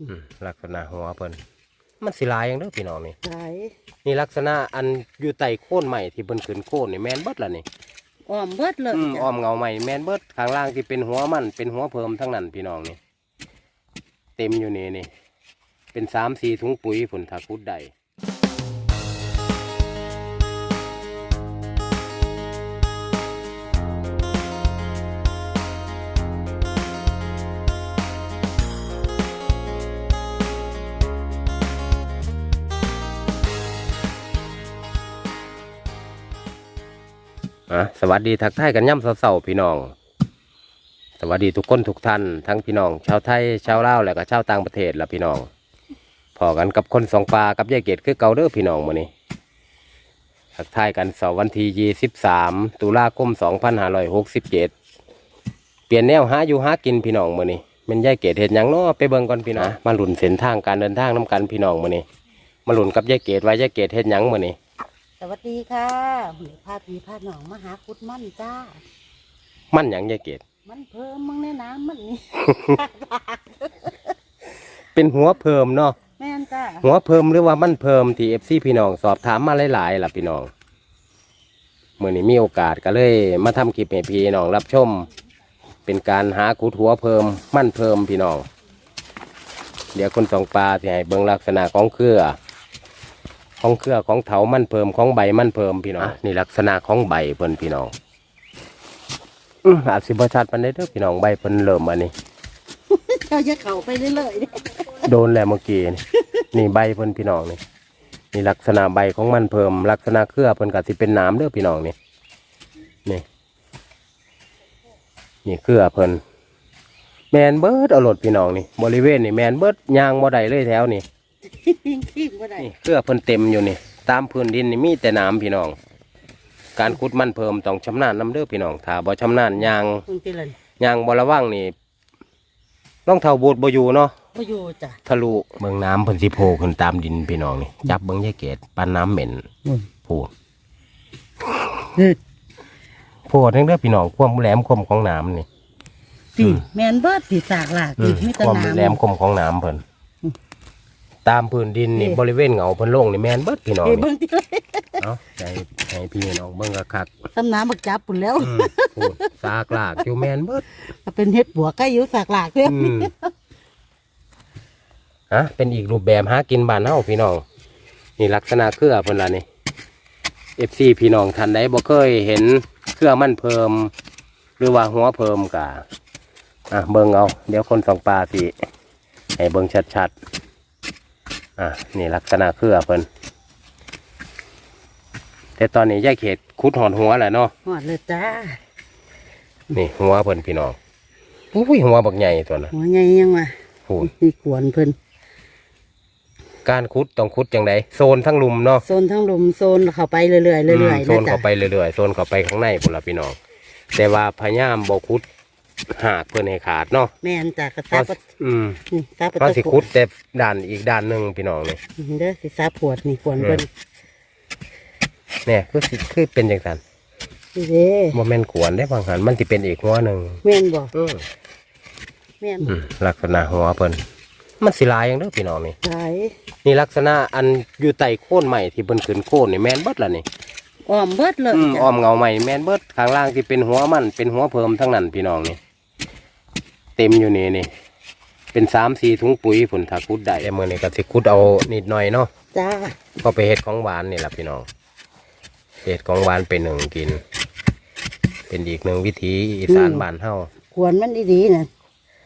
อืมลักษณะหัวเพิ่นมันสิหลายอย่างเด้อพี่น้องนี่หลายนี่ลักษณะอันอยู่ใต้โคนใหม่ที่เพิ่นขึ้นโคนนี่แม่นเบิดล่ะนี่อ้อมเบิดเลยอืมจ้ะอ้อมเงาใหม่แม่นเบิดข้างล่างที่เป็นหัวมันเป็นหัวเพิ่มทั้งนั้นพี่น้องนี่เต็มอยู่นี่นี่เป็นสามสี่ถุงปุ๋ยผลถ้าคุดได้ สวัสดีทักทายกันย่ำเสาๆพี่น้อง สวัสดีทุกคนทุกท่านทั้งพี่น้อง ชาวไทยชาวลาวและก็ชาวต่างประเทศละพี่น้องพอกันกับคนสองปลากับยายเกดคือเกาเด้อพี่น้องมื้อนี้ทักทายกันเสาร์วันที่ยี่สิบสามตุลาคมสองพันห้าร้อยหกสิบเจ็ดเปลี่ยนแนวหาอยู่หากินพี่น้องมื้อนี้มันยายเกดเห็นยังเนาะไปเบิ่งก่อนพี่น้องมาหลุนเส้นทางการเดินทางน้กันพี่น้องมื้อนี้มาหลุนกับยายเกดว่ายายเกดเห็นยังมื้อนี้ สวัสดีค่ะหนูพาพี่พาน้องมาหาคุดมั่นจ้า มันหยังยายเกดมันเพิ่มมึงในน้ำมันนี่ เป็นหัวเพิ่มเนาะแม่นจ้าหัวเพิ่มหรือว่ามันเพิ่มที่เอฟซีพี่น้องสอบถามมาหลายๆล่ะพี่น้องเมื่อนี้มีโอกาสก็เลย มาทำคลิปให้พี่น้องรับชม เป็นการหาขุดหัวเพิ่ม มันเพิ่มพี่น้อง เดี๋ยวคนสองปลาสิให้เบิ่งลักษณะของเครือ ของเครือของเถามันเพิ่มของใบมันเพิ่มพี่น้องนี่ลักษณะของใบเพิ่นพี่น้องอื้ออาจสิบ่ชัดปานใดเด้อพี่น้องใบเพิ่นเริ่มอันนี้เจ้าจะเข่าไปเรื่อยๆเด้โดนแล้วเมื่อกี้นี่นี่ใบเพิ่นพี่น้องนี่นี่ลักษณะใบของมันเพิ่ม ลักษณะเครือเพิ่นก็สิเป็นหน้ำเด้อพี่น้องนี่นี่นี่เครือเพิ่นแมนเบิดเอารถพี่น้องนี่บริเวณนี่แมนเบิดยางบ่ได้เลยแถวนี่ ทิ้งทิ้งบ่ได้นี่เครือเพิ่นเต็มอยู่นี่ ตามพื้นดินนี่มีแต่น้ำพี่น้อง การขุดมันเพิ่มต้องชำนาญน้ำเด้อพี่น้องถ้าบ่ชำนาญยางมึงติเลยยางบ่ระวังนี่ต้องเท่าบูดบ่อยู่เนาะ บ่อยู่จ้ะ ทะลุเบิ่งน้ำเพิ่นสิโผล่ขึ้นตามดินพี่น้องนี่จับเบิ่งยายเกดปานน้ำเหม็นอืม พูดโพดทั้งเด้อพี่น้องความแหลมคมของน้ำนี่สิแม่นเบิดสิสากหลากอือีมกมีแต่ความน้ำแหลมคมของน้ำเพิ่นอืม ตามพื้นดินนี่นี่บริเวณเหงาเพิ่นโล่งนี่แม่นเบิดพี่น้องเอ้ยนี่เบิ่งติเลยเนาะให้ให้พี่น้องเบิ่งคักตำน้ำบักจับปุ่นแล้วๆอืมพูดซากลากอยู่แม่นเบิด เป็นเฮ็ดบัวใกล้อยู่สากหลากเด้ออืมฮะเป็นอีกรูปแบบหากินบ้านเฮาพี่น้อง นี่ลักษณะเครือเพิ่นล่ะนี่ FC พี่น้องท่านใดบ่เคยเห็นเครือมันเพิ่ม หรือว่าหัวเพิ่มกะอะเบิ่งเอา เดี๋ยวคนสองปลาสิให้เบิ่งชัดๆ อะนี่ลักษณะเครือเพิ่นแต่ตอนนี้ยายเขตคุดหอนหัวแหละเนาะหอดเลยจ้า นี่หัวเพิ่นพี่น้องอุ้ยหัวบักใหญ่ตัวน่ะหัวใหญ่ยังวะพูดนี่ขวนเพิ่นการคุดต้องคุดจังไดโซนทั้งลุมเนาะโซนทั้งลมโซนเข้าไปเรื่อยๆเรื่อยมๆโซนะนจ๊ะเข้าไปเรื่อยๆโซนเข้าไปข้างในพุ่นละพี่น้องแต่ว่าพยายามบ่คุด หากเพิ่นให้ขาดเนาะแม่นจ้ะกระเพซาราะปะอืมนี่ซาปะเพราะตะสิกุคุดแต่ด้านอีกด้านหนึงพี่น้องนี่เด้อสิซาปวดนี่ขวนเพิ่นเนี่ยคือสิคือเป็นจังซั่นนี่เด้บ่แม่นขวนได้บางหันมันสิเป็นอีกหัวหนึงแม่นบ่อืมแม่นอืมลักษณะหัวเพิ่นมันสิหลายอย่างเด้อพี่น้องนี่หลายนี่ลักษณะอันอยู่ใต้โคนใหม่ที่เพิ่นขึ้นโคนนี่แม่นเบิดล่ะนี่อ้อมเบิดเลยอืมจ้ะอ้อมเงาใหม่แม่นเบิดข้างล่างที่เป็นหัวมันเป็นหัวเพิ่มทั้งนั้นพี่น้องนี่ เต็มอยู่นี่นี่ เป็นสามสี่ถุงปุ๋ยผลถ้าคุดได้แต่มื่อนี้ก็สิคุดเอานิดหน่อยเนาะจ้าก็ไปเฮ็ดของหวานนี่แหละพี่น้องเฮ็ดของหวานเป็นหนึ่งกิน เป็นอีกหนึ่งวิธีอีสานบ้านเฮาขวนมันดีๆน่ะ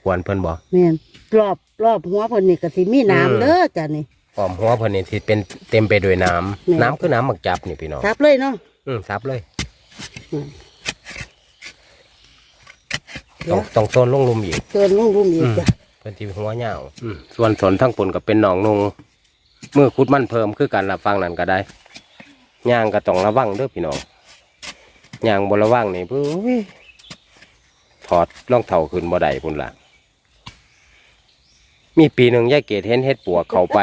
ควรเพิ่นบ่แม่นรอบรอบหัวเพิ่นนี่ก็สิมีอืมน้ำเด้อจ้ะนี่อ้อมหัวเพิ่นนี่สิเป็นเต็มไปด้วยน้ำนี่น้ำคือน้ำหมักจับนี่พี่น้องซับเลยเนาะอืมซับเลยอืม ต้องต้องโซนลงลุมอีกเกินลุงรุ่มอีกอืมจ้ะเพิ่นสิหัวเหยาวอืมส่วนสนทั้งปนก็เป็นหนองนงเมื่อคุดมันเพิ่มคือการรับฟังนั่นก็ได้ย่างก็ต้องระวังเด้อพี่น้องย่างบ่ระวังนี่เอ้ยถอดรองเท้าขึ้นบ่ได้พุ่นล่ะมีปีหนึ่งยายเกดเห็นเฮ็ดปวกเข้าไป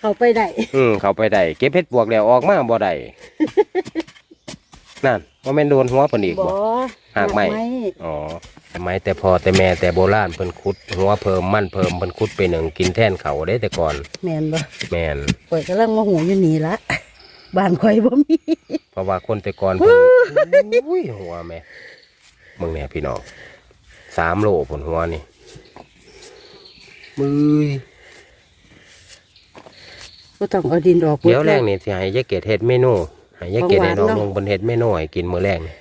เข้าไปได้อืมเข้าไปได้เก็บเฮ็ดปวกแล้วออกมาบ่ได้ นั่นว่าแม่นโดนหัวเพิ่นอีกบ่บ่หากไหมอ๋อสมัยแต่พอแต่แม่แต่โบราณเพิ่นขุดหัวเพิ่มมั่นเพิ่มเพิ่นขุดไปหนึ่งกินแท่นเขาได้แต่ก่อนแม่นบ่แม่นข่อยกำลังมาหูอยู่นี่ละบ้านข่อยบ่มีเพราะว่าคนแต่ก่อนเพิ่นอุ้ยหัวแม่มึงเนี่ยพี่น้องสามโลผลหัวนี่มือก็ต้องเอาดินออกเดี๋ยวแรกนี่สิให้ยายเกดเฮ็ดเมนู ให้ยายเกดให้น้องของหวานลเนาะงเพิ่นเฮ็ดเมนูให้กินมื้อแรกนี่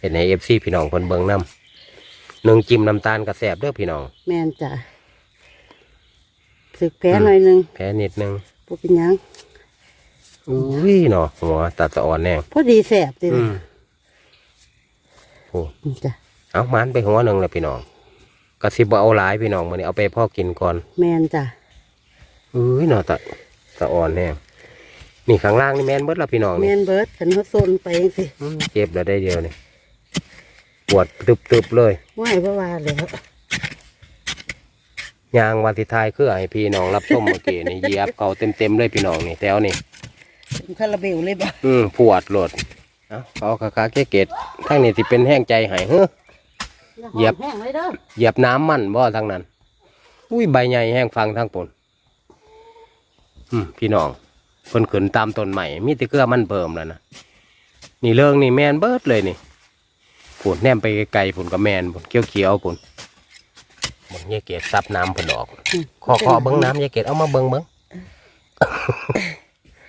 เฮ็ดให้ FC พี่น้องเพิ่นเบิ่งนํหนึ่งจิ้มน้ำตาลกระแสบเด้อพี่น้อง แม่นจ้ะสึกแผลหน่อยหนึงแพ้นิดนึงบ่เป็นหยังอุ้ยเนาะหัวตัดสะอ่อนแน่พอดีแสบติอืมโอ้นี่จ้ะเอามันไปหัวหนึ่งเลยพี่น้องกระซิบว่าเอาหลายพี่น้องมันนี้เอาไปพ่อกินก่อนแม่นจ้ะอุ้ยเนาะตะตะอ่อนแน่ นี่ข้างล่างนี่แมนเบิดแล้วพี่น้องนี่แม่นเบิดคันเฮาซนไปจังซี่อืมเจ็บแล้วได้เดียวนี่ปวดตึบๆเลยบ่ให้บ่ว่าแล้วยางวันที่ทายคือให้พี่น้องรับชมเมื่อกี้นี่เหยียบเขาเต็มๆเลยพี่น้องนี่แถวนี่เป็นคาราเบลเลยบ่อืมปวดโลดเอาเขาคาคาเกเกตทั้งนี้ที่เป็นแห้งใจใหายเฮ้อ เหยียบ แห้งเลยเด้อเหยียบน้ำมันบ่ทั้งนั้น อุ้ยใบใหญ่แห้งฟังทั้งปนอืมพี่น้อง เพิ่นขึ้นตามต้นใหม่มีแต่เกลือมันเบิ่มแล้วนะนี่เรื่องนี่แมนเบิดเลยนี่ผุนแนมไปไกลๆผุนก็แมนผุนเขียวๆผุนบางยายเกดซับน้ำผุนออกขอขอเบิ้งน้ำยายเกดเอามาเบิ้งเบิ้ง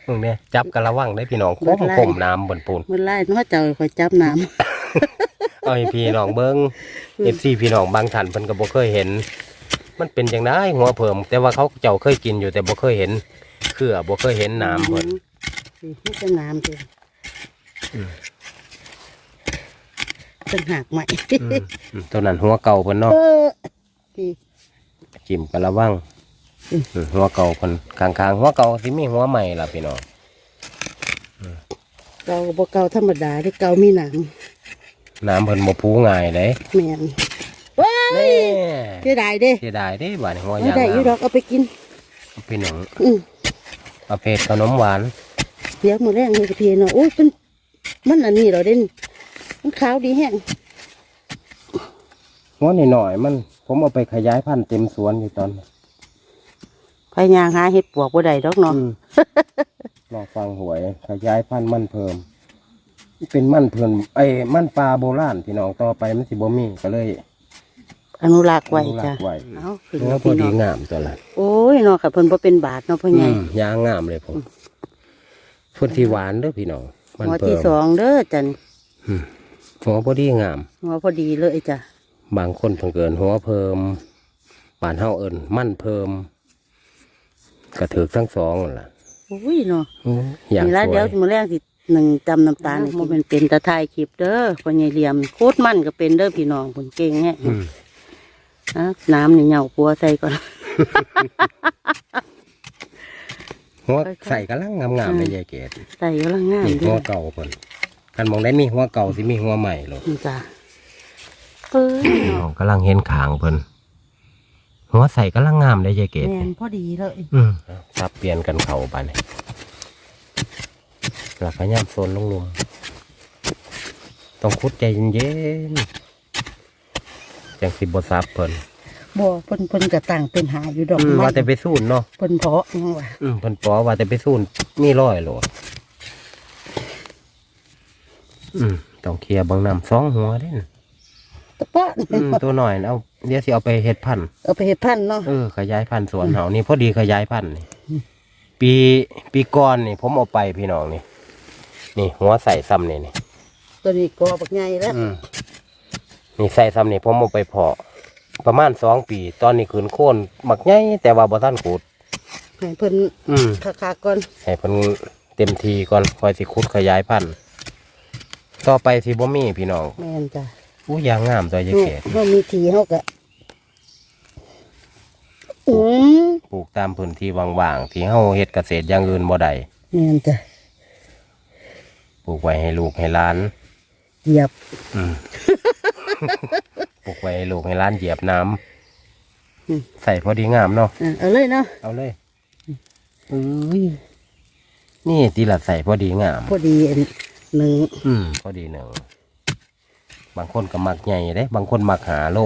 เบิ่งเนี่ยจับกะระวังได้พี่น้องคมคมน้ำบนปูนมันไล่เนาะเจ้าข่อยจับน้ำเอาให้พี่น้องเบิ้งเอฟซีพี่น้องบางท่านเพิ่นก็บ่เคยเห็น มันเป็นจังไดหัวเพิ่มแต่ว่าเขาเจ้าเคยกินอยู่แต่บ่เคยเห็น คือบ่เคยเห็นน้ำเพิ่นสินี่เป็นน้ำสิอืมเป็นหักใหม่อืมอืมตัวนั้นหัวเก่าเพิ่นเนาะเออพี่จิ้มกะระวังอืมอืมหัวเก่าเพิ่นข้างๆหัวเก่าสิมีหัวใหม่ล่ะพี่น้องเก่าบ่เก่าธรรมดาที่เก่ามีหนังน้ำเพิ่นบ่พูง่ายเด้แม่นว้าแน่เสียดายเด้เสียดายเด้บาดนี้หัวเอายางได้อยู่ดงาอกเอาไปกินมพี่น้องอือ ประเภทขนมหวานเดี๋ยวมื้อแรงนี่ก็พี่เนาะโอ้ยเป็นมันอันนี้เหรอเด่นมันขาวดีแฮงหัวนี่หน่อยๆมัน ผมเอาไปขยายพันธุ์เต็มสวนอยู่ตอนนี้พยายามหาเห็ดปวกบ่ได้ดอกเนาะอืมรอฟังหวย ขยายพันธุ์มันเพิ่ม เป็นมันเพิ่มไอ้มันปลาโบราณพี่น้องต่อไปมันสิบ่มีก็เลย อนุรักษ์ไว้อนุรัจ้ะกษ์ไว้เอาขึ้นเนื้อแล้วพอพี่ดีน้องงามตัวละโอ้ยเนาะค่ะเพิ่นบ่เป็นบาทเนาะพ่อใหญ่อืมยางงามเลยผมเพิ่นที่หวานเด้อพี่น้องมันหัวเพิ่ที่มสองเด้อจันหัวพอดีงาม หัวพอดีเลยจ้ะบางคนเพิ่นเกินหัวเพิ่มบานเฮาเอิ้นมันเพิ่มกระถือทั้งสองนั่นล่ะโอ้ยเนาะอืมอย่างนี่สละวเดี๋ยวยมื้อแรกสิหนึ่งจำน้ำตาลนี่มันเป็นตะไทยคลิปเด้อพ่อใหญ่เหลี่ยมโคตรมันก็เป็นเด้อพี่น้องเพิ่นเก่งแฮะอืม นะน้ำนี่เหยาปัวใส่ก่อน หัวค่อยๆใส่กำลังงามๆเลยยายเกดใส่กำลังงามนี่เด้หัวอเก่าเพิ่นกันมองได้มีหัวเก่าสิมีหัวใหม่หรอกนี่จ้ะเอ้ยน้องกำลังเห็นขางเพิ่นหัวใส่กำลังงามเลยยายเกดแม่นพอดีเลยอืมสับเปลี่ยนกันเข่าไปเนี่ยหลักขย่ำโซนลงลุมต้องคุดใจเย็นๆ จังสิบซับเพิ่นบ่เพิ่นเพิ่นก็ตั้งเป็นหาอยู่ดอกอืมไม้ว่าแต่ไปสูนเนาะเพิ่นเพาะยังว่าอืมเพิ่นปอว่าแต่ไปสูนมีร้อยโหลดอืมต้องเคลียร์เบางน้ำสองหัวเด้นตะปะอืมตัวหน่อยนะเอาเดี๋ยวสิเอาไปเฮ็ดพันธุ์เอาไปเฮ็ดพันธุ์เนาะเออขยายพันธุ์สวนเฮานี่พอดีขยายพันธุ์นี่ปีปีก่อนนี่ ผมเอาไปพี่น้องนี่ นี่ หัวใส่ซ้ำนี่นี่ตัวนี้กอบักใหญ่แล้วอืม นี่ใส่ซ้ำนี่ผมเอาไปเพาะประมาณสองปี ตอนนี้ขืนโค่นบักใหญ่แต่ว่าบ่ทันขุดให้เพิ่นอืมคักๆก่อนให้เพิ่นเต็มทีก่อนคอยสิขุดขยายพันธุ์ต่อไปสิบ่มีพี่น้องแม่นจ้ะอู้ยางงามตัวเฮายายเกดเฮามีทีเฮาก็อืมปลูกตามพื้นที่ว่างๆที่เฮาเฮ็ดเกษตรอย่างอื่นบ่ได้แม่นจ้ะปลูกไว้ให้ลูกให้หลานเหยียบ อืม ปลูกไว้ให้ลูกให้หล้านเหยียบน้ำอืม ใส่พอดีงามเนาะอะเอาเลยเนาะเอาเลยอุ้ยนี่ตีละใส่พอดีงาม พอดีอันหนึ่งอืมพอดีหนึ่งบางคนก็มักใหญ่เด้ บางคนมักหาโล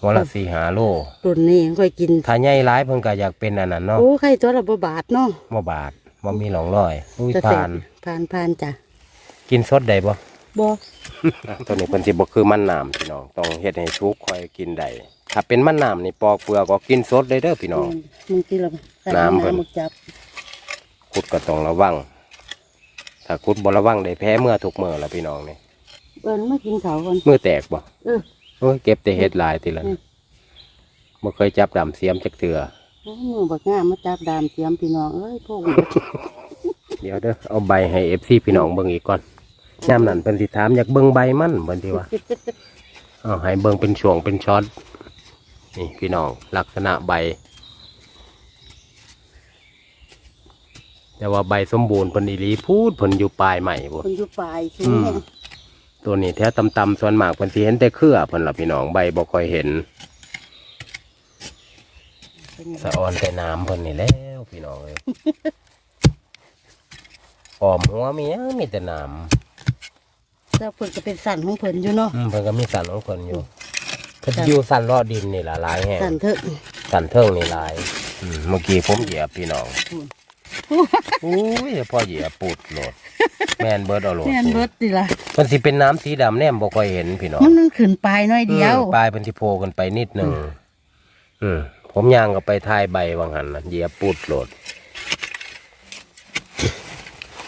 หัวละสี่หาโล รุ่นนี้ค่อยกินถ้าใหญ่ร้ายเพิ่นก็อยากเป็นอันนั้นเนาะโอ้ไข่ตัวละบ่บาทเนาะบ่บาดบ่มีหลองรอยอุ้ยจะเสร็ผ่าจนผ่านผ่านจ้ะกินสดได้บ่บ่ ตัวนี้เพิ่นสิบ่คือมันน้ำพี่น้องต้องเฮ็ดให้สุกค่อยกินได้ถ้าเป็นมันน้ำนี่ปอกเปลือกก็กินสดได้เด้อพี่น้อง มึงกินและน้ำเพิ่น มึกจับขุดก็ต้องระวัง ถ้าขุดบ่ระวังได้แพ้เมื่อทุกมื้อละพี่น้องนี่เอิ้นมากินข้าวก่อนมือแตกบ่เออ โอ้ยเก็บแต่เฮ็ดหลายทีละอืมบ่เคยจับดำเสียมจักเทื่อ โอ้มือบักงามมาจับดามเสียมพี่น้องเอ้ยพวก เดี๋ยวเด้อเอาใบให้ FC พี่น้องเบิ่งอีกก่อน ยามนั้นเพิ่นสิถามอยากเบิ่งใบมันเพิ่นสิว่าเอาให้เบิ่งเป็นช่วงเป็นช็อตนี่พี่น้องลักษณะใบ แต่ว่าใบสมบูรณ์เพิ่นอีหลีพูดเพิ่นอยู่ปลายใหม่บ่คนอยู่ปลายสูอืงมแห้งตัวนี้แท้ตำๆส่วนมากเพิ่นสิเห็นแต่เครือเพิ่นล่ะพี่น้องใบบ่ค่อยเห็นสะออนแต่น้ำเพิ่นนี่แล้วพี่น้องเอ้ย ออมหัวมีหยังมีแต่น้ำ เจ้าเพิ่นก็เป็นสันของเพิ่นอยู่เนาะอืมเพิ่นก็มีสันของเพิ่นอยู่เพิ่นอยู่สันรอดดินนี่ล่ะหลายแห่งสันเถอะสันเทิงนี่หลายอืมเมื่อกี้ผมเหยียบพี่น้องอืมอุ้ยพอเหยียบปูดโหลด แม่นเบิดเอาโหลดแม่นเบิดดิล่ะมันสิเป็นน้ำสีดำแนมบ่ค่อยเห็นพี่น้องมันมันขึ้นปลายน้อยเดียวอืมปลายเป็นที่โผล่กันไปนิดหนึ่งอืมผมย่างก็ไปทายใบวังหันน่ะเหยียบปูดโหลด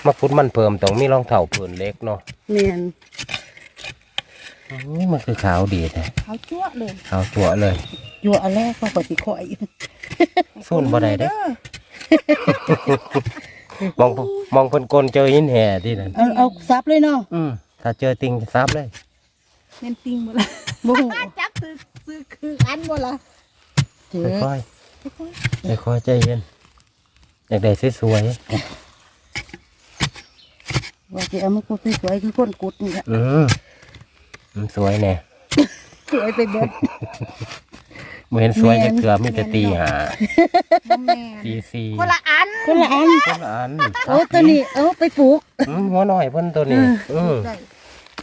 มาพุดมันเพิ่มต้องมีรองเท้าผืนเล็กเนาะแม่นนี่มันคือขาวดีแท้เขาจั่วเลยขาวจั่วเลยจั่วอันแรกก็ก็สิข่อยส่วนบ่ได้เด้มองมองเพิ่นกลนเจอหินแห่ที่นั่นเอาเอาซับเลยเนาะอืมถ้าเจอติงซับเลยเล่นติงบ่ละบ่ฮู้จับซื้อซื้อคืออันบ่ละเถือค่อยๆค่อยๆใจเย็นอยากได้สวย ว่าสิเอามากูสวยๆคือคนกุดนี่ล่ะๆอืมมันสวยแน่สวยไปเบิดบ่เห็นสวยจะเกลือมีแต่ตีหาบ่แม่นตีซีคนละอันคนละอันคนละอันเอาตัวนี้เอาไปปลูกอืมหัวหน่อยเพิ่นตัวนี้อืมได้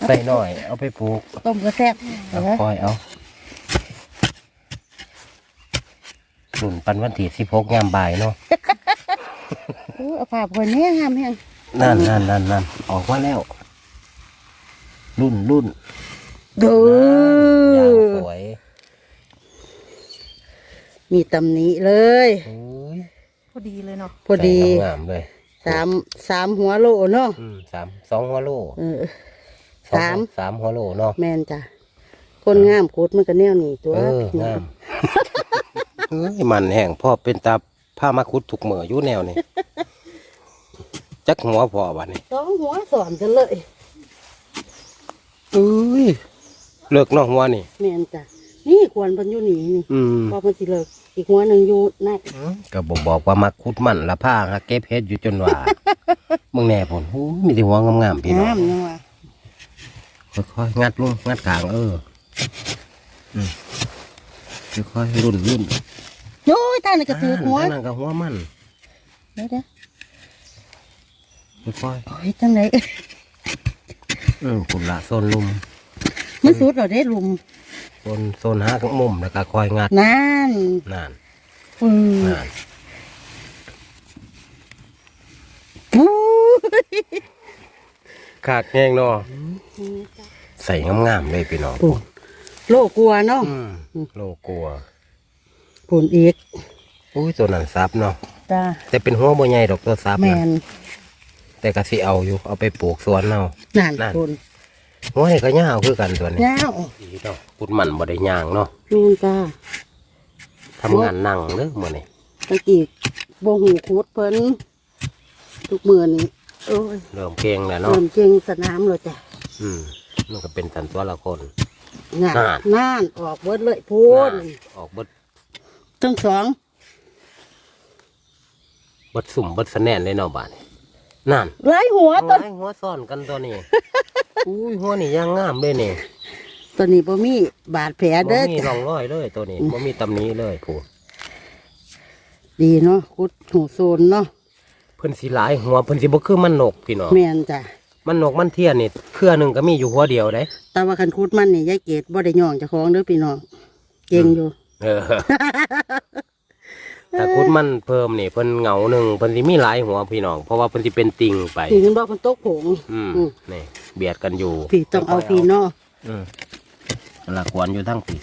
ใส่หน่อย เอาไปปลูกต้มกระแซ่บเอาเออคอยเอาสุ่นปันวันที่สิบหกยามบ่ายเนาะโอ้เอาผ้าพอยแห้งงามแห้ง นั่นนั่นนั่นนั่นออกมาแล้ว รุ่นรุ่นเด้ยางอสวยมีตำหนิเลย โอ้ยพอดีเลยเนาะพอดีใส่งามๆเลยสามสามหัวโลเนาะอืมสามสองหัวโลเออสองสาม สามหัวโลเนาะแม่นจ้ะคนงามโคตรมันก็แนวนี้ตัวเอองามเอ้ยมันแห้งพ่อเป็นตาผ้ามาคุดถูกเหมืออยู่แนวนี่ จักหัวพ่อบ้านี่สองหัวสอนกันเลยอุ้ยเลิกเนอกหัวนี่แม่นจ้ะนี่ควรเพันอยู่นี่นี่อืมพอมันสิเลิกอีกหัวหนึ่งอยู่ในก็บอกบอกว่ามาคุดมันละผ้าหาเก็บเฮ็ดอยู่จนว่ามึงแน่ผลหูมีแต่หัวงามๆพี่น้องงามยังวะค่อยๆงัดลงงัดขางเอออืมค่อยๆรุ่นรุ่นโอ้ยท่านนนก็ถือหัวอ่านั่นก็หัวมันเดี๋ยวเดี๋ ยวค่อยโอ้ยจังไหนๆอืมคุณละโซนลุมมันสุดเราได้ลุมโซนโซนหาข้างมุมแล้วก็คอยงัดนั่นนั่นอืมนั่นอู้ขากแงงเนาะใส่งามๆเลยพี่น้องปูนโลกลัวเนาะอืมโลกลัวปูนอีกอุ้ยตัวนั้นซับเนาะจ้าแต่เป็นหัวบ่ใหญ่ดอกตัวซับแมนะน แต่ก็สิเอาอยู่เอาไปปลูกสวนเอา นั่นนั่นปูนหัวนี่ก็ยาวคือกันตัวนี้ยาวดีเนาะพุดมันบ่ได้ย่างเนาะแม่นจ้าทำงานนั่งเด้อมื้อนี้ตะกี้บ่หูคูดเพิ่นทุกมื้อนี้โอ้ยเริ่มเก่งแล้วเริ่เนาะมเก่งสนามเลยจ้ะอืมมันก็เป็นสันตัวละคนน่ะนั่นน่านออกเบิดเลยพูนน่ะออกเบิดทั้งสอง เบิดสุ่มเบิดสะแนนเลยเนาะบาดนี้ นั่นหลายหัวต้นโอ้ยหัวซ่อนกันตัวนี้อุ้ยหัวนี่ยังงามเลยนี่ตัวนี้บ่มีบาดแผลบ่เด้อมีจ้ะร่องรอยเลยตัวนี้บ่มีตำหนี้เลยผู้ดีเนาะคุดหูโซนเนาะเพิ่นสิหลายหัวเพิ่นสิบ่คือมันนกพี่น้องแม่นจ้ะมันนกมันเทียนนี่เครือหนึงก็มีอยู่หัวเดียวเด้แต่ว่าคันคุดมันนี่ยายเกดบ่ได้ย่องเจ้าของเด้อพี่น้องเก่งอยู่เออ ถ้าคุดมันเพิ่มนี่เพิ่นเหงาหนึ่งเพิ่นสิมีหลายหัวพี่น้อง เพราะว่าเพิ่นสิเป็นติ่งไปพี่เห็นบ่เพิ่นตกผงอืมอืมนี่เบียดกันอยู่พี่ต้องเอาพี่เนาะอืมนั่นละควรอยู่ทั้งปี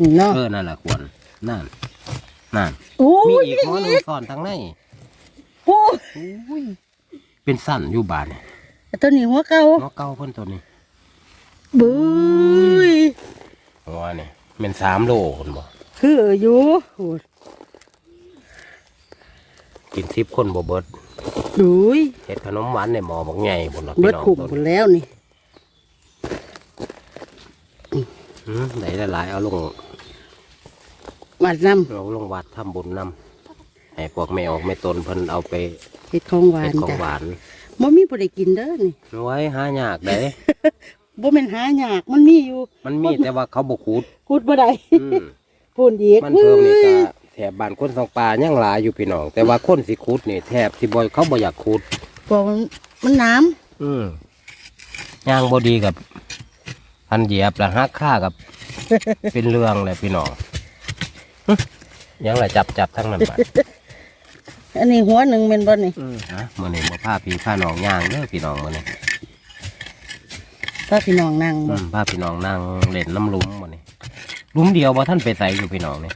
นี่เนาะเออนั่นละควรนั่นนั่นโอ้มียอีกหัวหนึงซ่อนทั้งในโอ้ยเป็นสั้นอยู่บานนี่ตัวนี้หัวเก่าหัวเก่าเพิ่นตัวนี้บุ้ยหัวนี่เป็นสามโลคนบ่คืออ ยู่โอ้ยกินสิบคนบ่เบิดดุยเฮ็ดขนมหวานในหม้อบักใหญ่พุ่นล่ะเบิพี่ดน้องขุมตัวหมดนี้แล้วนี่อืมได้หลายๆเอาลงวัดน้เอาลงวัดทำบุญนำให้พวกแม่ออกแม่ตนเพิ่นเอาไปำเฮ็ดของหวาเฮ็นดของจ้ะหวานบ่มีผู้ใดกินเด้อนี่ไว้หายากเด้บ่แม่นหายากมันมีอยู่ มันมีแต่ว่าเขาบขูดขุดบ่ได้อืม พูนอีกมันเพิ่มนี่ก็แถบบ้านคนสองปลายังหลายอยู่พี่น้อง แต่ว่าคนสิขุดนี่แถบที่บ่อยเขาบ่อยากขุดเพราะมันมันน้ำอืมย่างบ่ดีกับพันเหยียบละหักค่ากับ เป็นเรื่องเลยพี่น้องฮึยังละจับจับทั้งนั้นบัดอันนี้หัวหนึ่งเป็นบ่นี่ฮะมื้อนี้บ่พาพี่พาน้องย่างเด้อพี่น้องมื้อนี้ถ้าพี่น้องนั่งอืบ่มพาพี่น้องนั่งเล่นน้ำหลุมมื้อนี้ หลุมเดียวบ่ท่านไปใส่อยู่พี่น้องนี่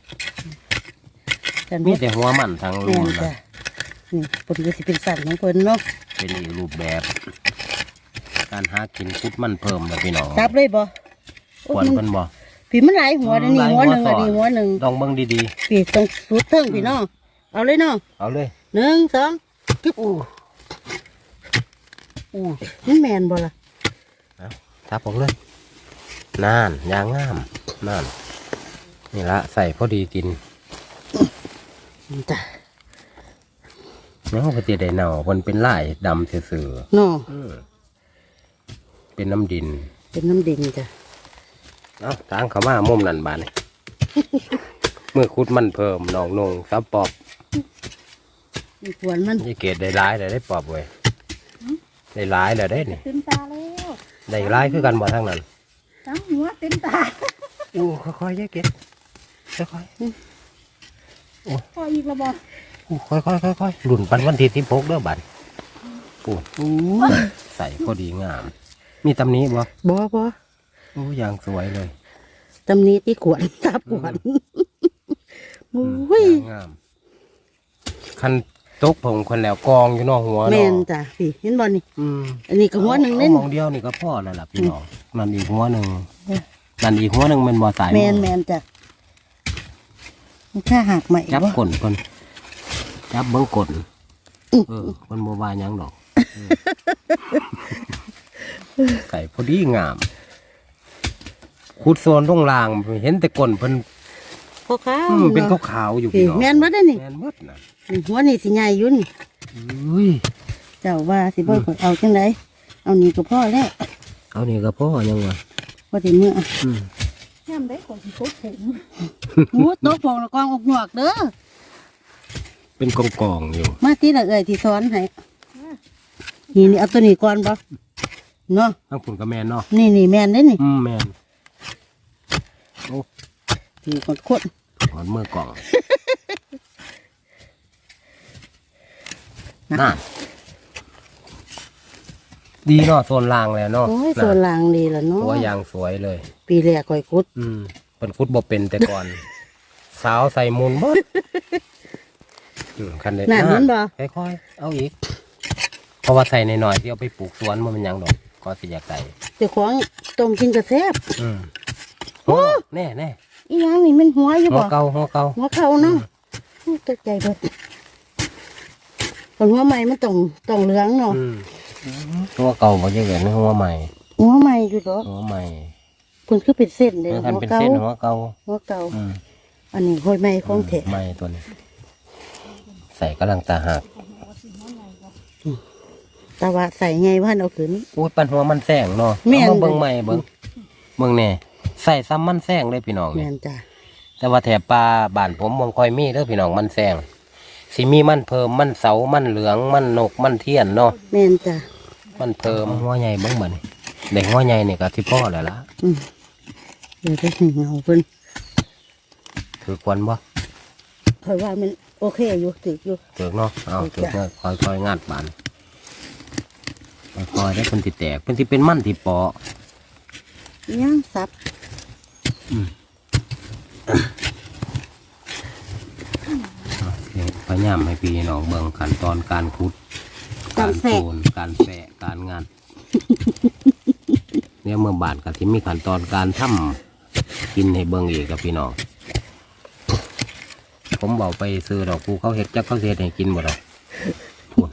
กันมีมีแต่หัวมันทางหลุแม่มนจ้ะนะนี่เพิ่นก็สิเป็นสัตว์ของเพิ่นเนาะเป็นอีกรูปแบบ การหากินคุดมันเพิ่มเลยพี่น้องจับเลยบ่โอ้ควรมันเพิ่นบ่พี่มันหลายหัวเด้อนี่หลายหัหัววหนึ่งซ้อัอนนนี้หัวหนึ่งลองเบิ่งดีพี่ต้องสุดเทิงพี่น้องเอาเลยเนาะๆ เอาเลยหนึ่งสองกิ๊บอู้อู้มันแม่นบ่ล่ะ ทับผมเลยนานยางงามนาน นี่ละใส่พอดีกินจ้ะเนาะพอดีได้เน่าเพิ่นเป็นลายดำซื่อเนาะๆอืมเป็นน้ำดิน เป็นน้ำดินจ้ะเอ้าทางเขามามุมนั่นบาดนี่เมื่อคุดมันเพิ่มน้องนงซับปอบมันควรมันยี่เกดได้ร้ายเลยได้ปอบเว้ยได้ร้ายเลยได้นี่เต็มตาแล้วได้ร้ายคือกันบ่ทั้งนั้นตั้งหัวเต็มตา โอ้ค่อยๆยี่เกด ค่อยๆพออีกแล้วบ่โอ้ค่อยค่อยค่อยค่อยหลุ่นปันวันที่สิบหกเด้อบันปูนอู้ใส่พอดีงาม มีตำหนี้บ่บ่บ่โอ้ยางสวยเลยตำนี้ที่ขวนตับขวนอุ้ยยางงามคันตกผงคนแล้วกองอยู่นอกหัวแม่นเนาะจ้ะพี่เห็นบ่นี่อืมอันนี้ก็หัวหนึ่งเอาเล่นมองเดียวนี่ก็พอแล้วล่ะพี่น้องนั่นอีกหัวหนึ่งนั่นอีกหัวหนึ่งมันบ่สายแมนแมนจ้ะ มันค่าหักใหม่จับบ่กลคนจับเบิ้งกลเออมันบ่ว่าหยังดอกเออใส่พอดีงาม ขุดโซนตรงล่าง เห็นแต่กลเพิ่นพอข้าวอืมเป็นเนาะขาวๆอยู่พี่พี่น้องแมนบ่ได้นี่แมนหมดนะนี่หัวนี่สิใหญ่อยุ่นอุ้ย เจ้าว่าสิบ่ข่อยเอาจังไดเอานี่ก็พอแล้วเอานี่ก็พ่อยังวะบ่ได้เมื่ออืม ย่ำได้ของสิโคตรผมหมูตกฟองละกองอกหยวกเด้อ เป็นกองกองๆอยู่ มาที่ละเอ้ยที่สอนให้นี่นี่เอาตัวนี้ก่อนบ่เนาะทั้งผุนกับแมนเนาะ นี่นี่แม่นเด้นี่อืมแมนโอ้ที่กดคนถอนมือกล่องน่า ดีเนาะโซนล่างแล้วเนาะโอ้ยน่ะส่วนล่างดีล่ะเนาะหัวยางสวยเลย ปีแรกข่อยขุด อืมเป็นคุดบ่เป็นแต่ก่อน สาวใส่มูลบดอืมคันเด็ดนั่นมันบ่ค่อยๆเอาอีก เพราะว่าใส่หน่อยๆที่เอาไปปลูกสวนมันเป็นหยังดอกก็สิอยากใส่เจ้าของต้มกินก็แซ่บอืมโอ้โอ้แน่แน่อีหยังนี่มันหัวอยู่หัวบ่เก่าหัวเก่าหัวเขาเนาะตกใจเบิดคนหัวใหม่มันต้องต้องเหลืองเนาะ อืมหัวเก่าบ่ยังเห็นหัวใหม่หัวใหม่อยู่ดอกหัวใหม่เพิ่นคือเป็นเส้นเลยเมื่อคันหัวเป็นเก่าเส้นหัวเก่าหัวเก่าอืมอันนี้ห้อยใหม่ของแท้ใหม่ตัวนี้ ใส่กำลังตาหักแต่ว่าใส่ไงว่าเอาขึ้นอุ้ยปันหัวมันแซงเนาะแม่นเอามาเบิ่งใหม่เบิ่งเบิ่งแน่ใส่ซ้ำมันแซงเลยพี่น้องแม่เนี่ยนจ้ะแต่ว่าแถบปลาบ้านผมมองคอยมีเด้อพี่น้องมันแซงสิมีมันเพิ่มมันเสามันเหลืองมันนกมันเทียนเนาะแม่นจ้ะ มันเพิ่มหัวใหญ่เบิ่งบัดนี้เด็กหัวใหญ่นี่ก็ที่พ่อแล้วล่ะอืมเดี๋ยวได้เงาเพิ่นถือควันบ่เพราะว่ามันโอเคอยู่ติดอยู่ถือเนาะเอาถือจ้ะเนาะค่อยๆงัดบานค่อยๆได้เพิ่นสิแตกเพิ่นสิเป็นมันที่เปาะย่างซับพยายามให้พี่น้องเบิ่งขั้นตอนการขุด การโซนการแปะการงานเนี่ยเมื่อบาทก็ที่มีขั้นตอนการทำกินให้เบิ่งอีกกับพี่น้องผมบอกไปซื้อดอกกูเขาเห็ดจักเขาสิเฮ็ดให้กินบ่ดอกพูด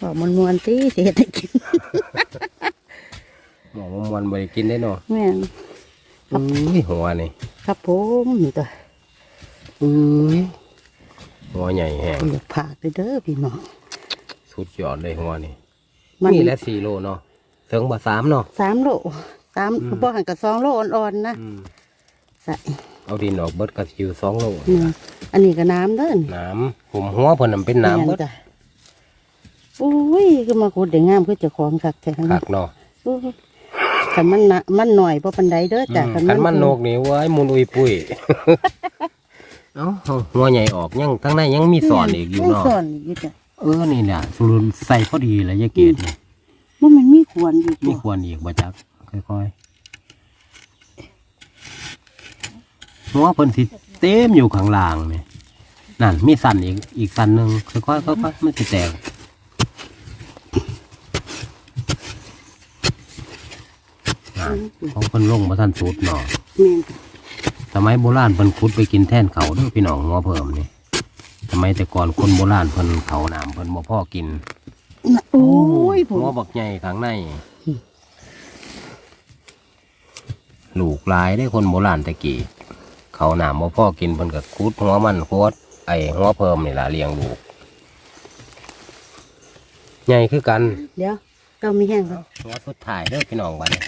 บอกมันมวนๆติสิเฮ็ดให้กินหมอมมวนบ่ได้กินได้เนาะแม่นอุ้ยหัวนี่ครับผมนี่ตัวอุ้ยหัวใหญ่แห้งอยากผากไปเด้อพี่น้อง สุดยอดเลยหัวนี่มันนี่แหละสี่โลเนาะถึงบ่สามเนาะสามโลสามอืมบ่หันกับสองโลอ่อนๆนะอืมใส่เอาดินออกเบิดก็สิอยู่สองโลอืมอันนี้ก็น้ำเด้อน้ำผมหัวเพิ่นน่ะเป็นน้ำเบิดแม่จ้ะโอ้ยก็มาขุดได้งามคือเจ้าของคักแท้คักเนาะโอ้ยคันมันนะมันหน่อยบ่ปานใดเด้อจ้ะคันมันนกนี่เว้ยมุนอุยปุ้ยเอ้าหัวใหญ่ออกยังทั้งในยังมีสอนอีกอยู่ยังเนาะสอนอีกอยู่จ้ะ เออนี่แหละสุรุนใส่พอดีเลยยายเกดนี่ว่ามันมีควรอยู่มีจ้ะควรอีกบ่จักค่อยๆหัวเพิ่นสิเต็มอยู่ข้างล่างนี่นั่นมีสันอีกอีกสันหนึ่งค่อยๆค่อยๆมันสิแตกนั่นของเพิ่นลงมาทันสุดเนาะแม่นจ้ะสมัยโบราณเพิ่นขุดไปกินแท่นเขาเด้อพี่น้องหัวเพิ่มนี่ส มัยแต่ก่อนคนโบราณเพิ่นเขาน้ำเพิ่นบ่พ่อกินน่ะโอ้ยผมหัวบักใหญ่ข้างในลูกหลายได้คนโบราณตะกี้เขาน้ำบ่พ่อกินเพิ่นก็ขุดหัวมันโคตรไอ้หัวเพิ่มนี่ล่ะเลี้ยงลูกใหญ่คือกัน เดี๋ยวเจ้ามีแห้งครับหัวสุดท้ายเด้อพี่น้องบัดนี้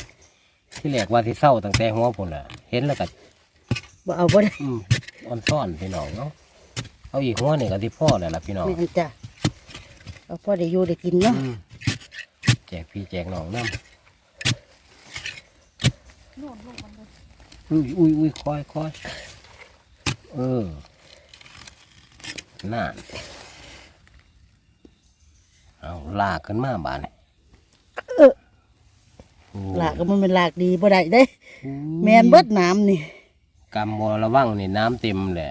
ที่แรกว่าที่เศร้าตั้งแต่หัวพุ่นน่ะ เห็นแล้วก็บ่เอาบ่ได้อืมอ่อนซ่อนพี่น้องเนาะ เอาอีกหัวหนึ่งก็ที่พ่อแล้วล่ะพี่น้องแม่นจ้ะเอาพอได้อยู่ได้กินเนาะอืมแจกพี่แจกน้องน้ำอุ้ยอุ้ยอุ้ยคอยคอยเออน่าเอาลากขึ้นมาบานนี่เออหลากก็มันเป็นหลากดีบ่ได้เด้ แมนเบิดน้ำนี่ กำบอระวังนี่น้ำเต็มเลย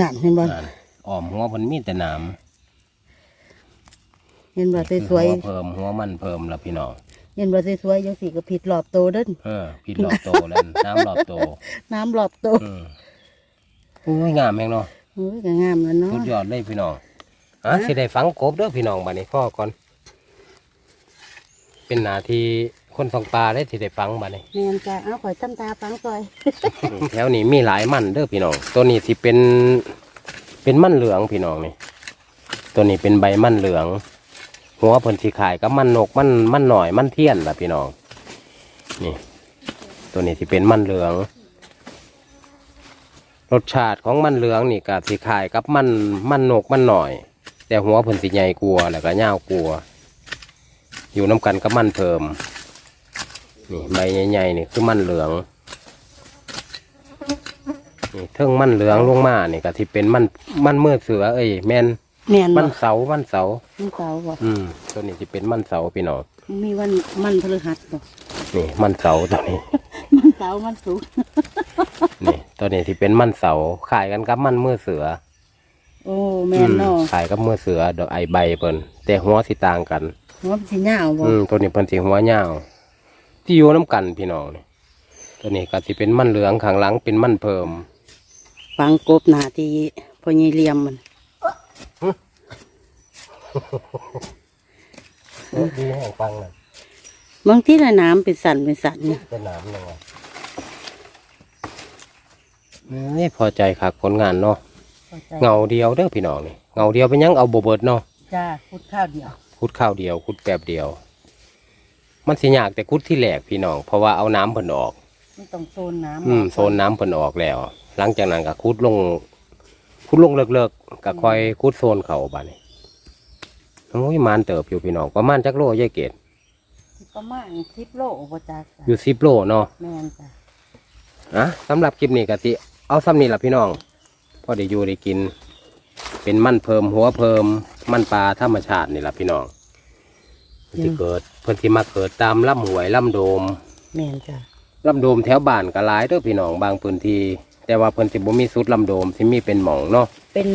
นั่นเห็นบ่นั่นอ้อมหัวมันมีแต่น้เห็นบ่ำคือสวยหัวเพิ่มหัวมันเพิ่มละพี่น้องๆเห็นบ่สวยๆจังสิก็ผิดรอบโตเด้อเออพี่รอบโตแล้วน้ำรอบโตน้ำรอบโตอืมอุ้ยงามแมงเนาะ โอ้ยก็งามแล้วเนาะสุดยอดเลยพี่น้องอะสิได้ฝังกบเด้อพี่น้องบัดนี้พ่อก่อน เป็นหนาที คนสองปลาได้สิได้ฝังบัดนี้แม่นจ้ะเอาข่อยตั้มตาฟังก่อยแถวนี้มีหลายมันเด้อพี่น้อง ตัวนี้สิเป็นเป็นมันเหลืองพี่น้องนี่ ตัวนี้เป็นใบมันเหลือง หัวเพิ่นสีขายกับมันนกมันมันหน่อยมันเทียนล่ะพี่น้อง นี่ ตัวนี้สิเป็นมันเหลือง รสชาติของมันเหลืองนี่ก็สีขายกับมันมันนกมันหน่อย แต่หัวเพิ่นสีใหญ่กลัวาแล้วก็ยาวกลัวาอยู่น้กันกับมันเพิ่ม นี่ใบใหญ่ๆนี่คือมันเหลืองนี่เทิงมันเหลืองลงมานี่ก็ที่เป็นมันมันเมื่อเสือเอ้ยแมนแม่นมับ่นเสามันเสา มันเสาบ่อืมตัวนี้ที่เป็นมันเสาพี่น้องมีวันมันพฤหัสบ่นี่มันเสาตัวนี้ มันเสามันสูงนี่ตัวนี้ที่เป็นมันเสาขายกันกับมันเมื่อเสือโอ้แม่นเนาะอืมขายกับเมื่อเสือดอกไอใบเพิ่นแต่หัวสิต่างกัน หัวมันสิยาวบ่อืมตัวนี้เพิ่นสิหัวยาว ที่อยู่น้กันพี่น้องนี่ตัวนี้ก็สิเป็นมันเหลืองข้างหลังเป็นมันเพิ่มฟังกบหน้าที่พ่อใหญ่เหลี่ยมมันดีแห้งฟังเลยบางทีละน้ำเป็นสันเป็นสันเนี่ยเป็นน้ำยังไงนี่พอใจคักผลงานเนาะเงาเดียวเด้อพี่น้องนี่เงาเดียวเป็นหยังเอาโบเบิดเนาะจ้าพุดข้าวเดียวคุดข้าวเดียวคุดแป๊บเดียว มันสิยากแต่คุดที่แหลกพี่น้อง เพราะว่าเอาน้ำเพิ่นออกไม่ต้องโซนน้ำอืมโซนน้ำเพิ่นออกแล้ว หลังจากนั้นก็คุดลงคุดลงเลิกๆก็คอยคุดโซนเขาบานี้โอ้ยมันเติบอยู่พี่น้องประมาณจักโลยายเกดประมาณสิบโลบ่จักจ้ะอยู่สิบโลเนาะแม่นจ้ะอะสำหรับคลิปนี้กะติเอาซ้ำนี่ล่ะพี่น้องพอได้อยู่ได้กิน เป็นมันเพิ่มหัวเพิ่ม มันปลาธรรมชาตินี่ล่ะพี่น้อง เพิ่นที่เกิดเพิ่นที่มาเกิดตามลำห้วยลำโดมแม่นจ้ะลำโดมแถวบ้านก็หลายเด้อพี่น้องบางพื้นที่ แต่ว่าเพิ่นสิบ่มีสุดลำโดมสิมีเป็นหม่องเนาะเป็น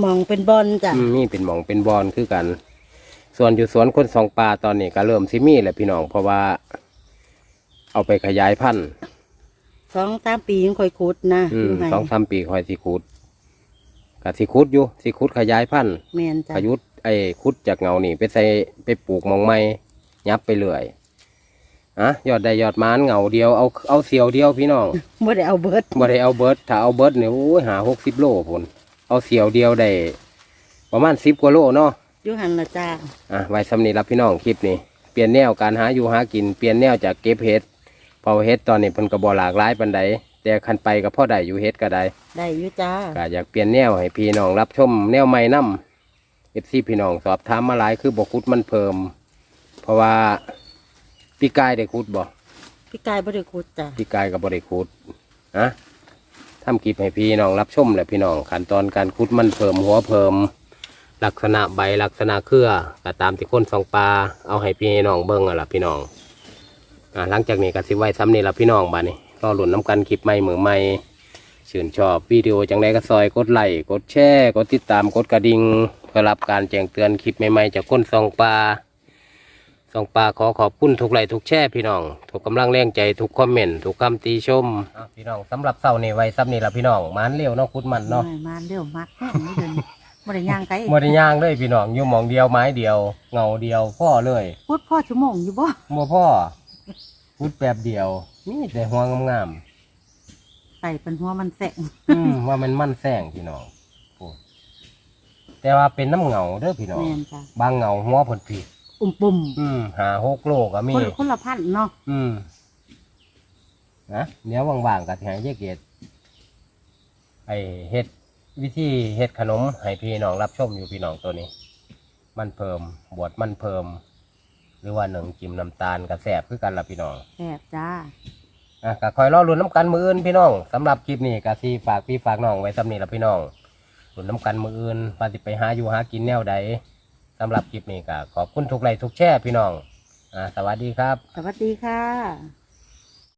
หมองเป็นบอลจ้ะอืมมีเป็นหม่องเป็นบอนคือกัน ส่วนอยู่สวนคนสองปลาตอนนี้ก็เริ่มสิมีแหละพี่น้องเพราะว่า เอาไปขยายพันธุ์สองสามปียังค่อยขุดนะอืมยู่ให้สองสามปีคอยสิขุดกับสิขุดอยู่สิขุดขยายพันธุ์แม่นจ้ะ ขยุดไอ้ขุดจากเงานี่ไปใส่ไปปลูกหมองไม้ยับไปเรื่อยอะยอดได้ยอดมานเงาเดียวเอาเอาเสียวเดียวพี่น้องบ่ได้เอาเบิดบ่ได้เอาเบิร์ดถ้าเอาเบิร์ดเนี่ยโอ้ยหาหกสิบโลพุ่นเอาเสียวเดียวได้ประมาณสิบกว่าโลเนาะอยู่หันละจ้าอะไว้สำนีรับพี่น้องคลิปนี้เปลี่ยนแนวการหาอยู่หากินเปลี่ยนแนวจากเก็บเห็ดเพอเห็ดตอนนี้เพิ่นก็บ่หลากหลายปานใดแต่คันไปก็พอได้อยู่เห็ดก็ได้ได้อยู่จ้าก็อยากเปลี่ยนแนวให้พี่น้องรับชมแนวใหม่นํเอฟซีพี่น้องสอบถามมาหลายคือบกุดมันเพิ่ม เพราะว่าพี่กายได้คุดบ่พี่กายบ่ได้ขุดจ้ะพี่กายกับบริคุดอะทำคลิปให้พี่น้องรับชมแหละพี่น้องขั้นตอนการคุดมันเพิ่มหัวเพิ่ม ลักษณะใบลักษณะเครือก็ตามที่คนสองปลาเอาให้พี่น้องเบิ้งอะล่ะพี่น้องอ่าหลังจากนี้ก็สิไว้ซ้ำนี่ละพี่น้องบ้านี้รอหลุนน้ำกันคลิปใหม่มือใหม่ ชื่นชอบวิดีโอจังไดก็ซอยกดไลค์กดแชร์กดติดตามกดกระดิ่งเพื่อรับการแจ้งเตือนคลิปใหม่ๆจากคนสองปลาสองปลาขอขอบคุณทุกไลค์ทุกแชร์พี่น้องทุกกำลังแรงใจทุกคอมเมนต์ทุกคำติชมอะพี่น้องสำหรับเสาร์นี้ไว้ซ้ำนี่ละพี่น้องมันเร็วเนาะคุดมันเนาะไม่มาเร็วมัดแห้งนี่เดินบ่ได้ย่างไกลหมดย่างเลยพี่น้องอยู่หมองเดียวไม้เดียว เงาเดียวพ่อเลยพูดพ่อชั่วโมงอยู่บ่ มัวพ่อพูดแบบเดียวนี่แต่หัวงาม ใส่เป็นหัวมันแสงๆอืมว่ามันมั่นแซงพี่น้องโอ้แต่ว่าเป็นน้ำเงาเด้อพี่น้อง แม่นจ้ะบางเงาหัวผลผิด อุ่มปุ่มอืมหาหกโลก็มี คนคนละพันเนาะอืมนะเดี๋ยวว่างๆกับแหงเยเกตไอเฮ็ดวิธีเฮ็ดขนมให้พี่น้องรับชมอยู่พี่น้องตัวนี้ มันเพิ่มบวชมันเพิ่ม หรือว่าหนึ่งจิ้มน้ำตาลกระแสบคือกันละพี่น้องแซ่บจ้า อะก็คอยรอลุ้นน้ำกันมืออื่นพี่น้องสำหรับคลิปนี้ก็สีฝากพี่ฝากน้องไว้สำนี้ละพี่น้องลุ้นน้ำกันมืออื่นว่าสิไปหาอยู่หากินแนวใดสำหรับคลิปนี้ก็ขอบคุณทุกไลค์ทุกแชร์พี่น้องอ่าสวัสดีครับ สวัสดีค่ะ